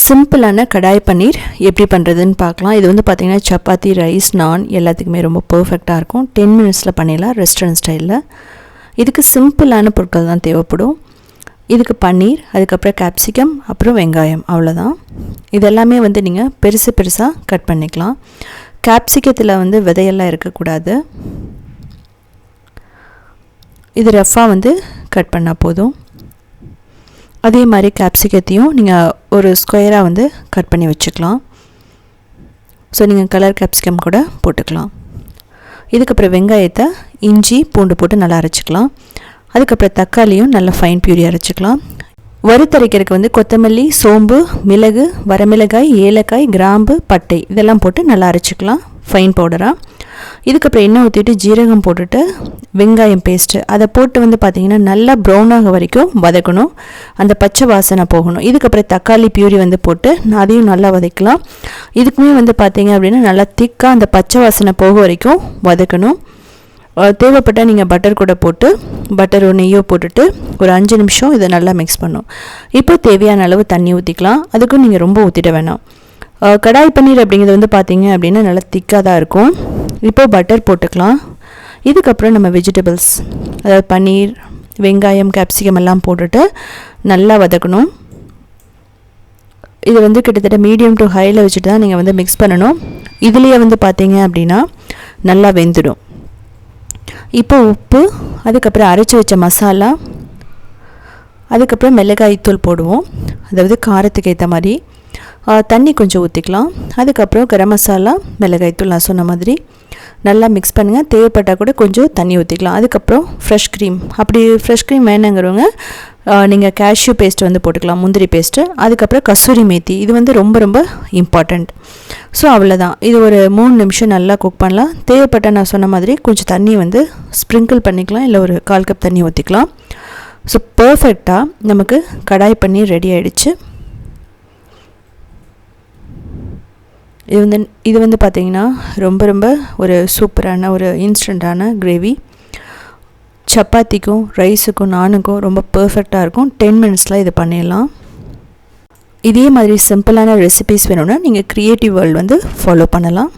சிம்பிளான கடாய் பன்னீர் எப்படி பண்ணுறதுன்னு பார்க்கலாம். இது வந்து பார்த்திங்கன்னா சப்பாத்தி ரைஸ் நான் எல்லாத்துக்குமே ரொம்ப பர்ஃபெக்டாக இருக்கும். டென் மினிட்ஸில் பண்ணிடலாம் ரெஸ்டாரண்ட் ஸ்டைலில் இதுக்கு சிம்பிளான பொருட்கள் தான் தேவைப்படும். இதுக்கு பன்னீர் அதுக்கப்புறம் கேப்சிகம் அப்புறம் வெங்காயம் அவ்வளோதான் இதெல்லாமே வந்து நீங்கள் பெருசு பெருசாக கட் பண்ணிக்கலாம். கேப்சிகத்தில் வந்து விதையெல்லாம் இருக்கக்கூடாது. இது ரஃப்பாக வந்து கட் பண்ணால் போதும். அதே மாதிரி கேப்சிகத்தையும் நீங்கள் ஒரு ஸ்கொயராக வந்து கட் பண்ணி வச்சுக்கலாம். ஸோ நீங்கள் கலர் கேப்சிகம் கூட போட்டுக்கலாம். இதுக்கப்புறம் வெங்காயத்தை இஞ்சி பூண்டு போட்டு நல்லா அரைச்சிக்கலாம். அதுக்கப்புறம் தக்காளியும் நல்லா ஃபைன் பியூரி அரைச்சிக்கலாம். வறுத்தரைக்கிறதுக்கு வந்து கொத்தமல்லி சோம்பு மிளகு வரமிளகாய் ஏலக்காய் கிராம்பு பட்டை இதெல்லாம் போட்டு நல்லா அரைச்சிக்கலாம். ஃபைன் பவுடராக இதுக்கப்புறம் எண்ணெய் ஊற்றிட்டு ஜீரகம் போட்டுட்டு வெங்காயம் பேஸ்ட்டு அதை போட்டு வந்து பார்த்திங்கன்னா நல்லா ப்ரௌன் ஆக வரைக்கும் வதக்கணும். அந்த பச்சை வாசனை போகணும். இதுக்கப்புறம் தக்காளி பியூரி வந்து போட்டு அதையும் நல்லா வதக்கலாம். இதுக்குமே வந்து பார்த்திங்க அப்படின்னா நல்லா திக்காக அந்த பச்சை வாசனை போக வரைக்கும் வதக்கணும். தேவைப்பட்டால் நீங்கள் பட்டர் கூட போட்டு பட்டர் நெய்யோ போட்டுட்டு ஒரு அஞ்சு நிமிஷம் இதை நல்லா மிக்ஸ் பண்ணும் இப்போ தேவையான அளவு தண்ணி ஊற்றிக்கலாம் அதுக்கும் நீங்கள் ரொம்ப ஊற்றிட வேணாம். கடாய் பன்னீர் அப்படிங்கிறது வந்து பார்த்தீங்க அப்படின்னா நல்லா திக்காக தான் இருக்கும். இப்போ பட்டர் போட்டுக்கலாம். இதுக்கப்புறம் நம்ம வெஜிடபிள்ஸ் அதாவது பன்னீர் வெங்காயம் கேப்சிகம் எல்லாம் போட்டுட்டு நல்லா வதக்கணும். இது வந்து கிட்டத்தட்ட மீடியம் டு ஹையில் வச்சுட்டு தான் நீங்கள் வந்து மிக்ஸ் பண்ணணும். இதுலேயே வந்து பார்த்தீங்க அப்படின்னா நல்லா வெந்துடும். இப்போ உப்பு அதுக்கப்புறம் அரைச்சி வச்ச மசாலா அதுக்கப்புறம் மிளகாய் தூள் போடுவோம். அதாவது காரத்துக்கு ஏற்ற மாதிரி. தண்ணி கொஞ்சம் ஊற்றிக்கலாம் அதுக்கப்புறம் கரம் மசாலா மிளகாய் தூள் நான் சொன்ன மாதிரி. நல்லா மிக்ஸ் பண்ணுங்கள் தேவைப்பட்டால் கூட கொஞ்சம் தண்ணி ஊற்றிக்கலாம் அதுக்கப்புறம் ஃப்ரெஷ் க்ரீம் அப்படி ஃப்ரெஷ் க்ரீம் வேணுங்கிறவங்க நீங்கள் கேஷ்யூ பேஸ்ட் வந்து போட்டுக்கலாம். முந்திரி பேஸ்ட்டு அதுக்கப்புறம் கஸ்தூரி மேத்தி. இது வந்து ரொம்ப ரொம்ப இம்பார்ட்டண்ட் ஸோ அவ்வளோதான் இது ஒரு மூணு நிமிஷம் நல்லா குக் பண்ணலாம். தேவைப்பட்ட நான் சொன்ன மாதிரி கொஞ்சம் தண்ணி வந்து ஸ்ப்ரிங்கிள் பண்ணிக்கலாம். இல்லை ஒரு கால் கப் தண்ணி ஊற்றிக்கலாம் ஸோ பர்ஃபெக்டாக நமக்கு கடாய் பண்ணி ரெடி ஆகிடுச்சு இது வந்து இது வந்து பார்த்திங்கன்னா ரொம்ப ரொம்ப ஒரு சூப்பரான ஒரு இன்ஸ்டண்ட்டான கிரேவி. சப்பாத்திக்கும் ரைஸுக்கும் நானுக்கும் ரொம்ப பர்ஃபெக்டாக இருக்கும். டென் மினிட்ஸில் இது பண்ணிடலாம். இதே மாதிரி சிம்பிளான ரெசிபிஸ் வேணும்னா நீங்கள் க்ரியேட்டிவ் வேர்ல்டு வந்து ஃபாலோ பண்ணலாம்.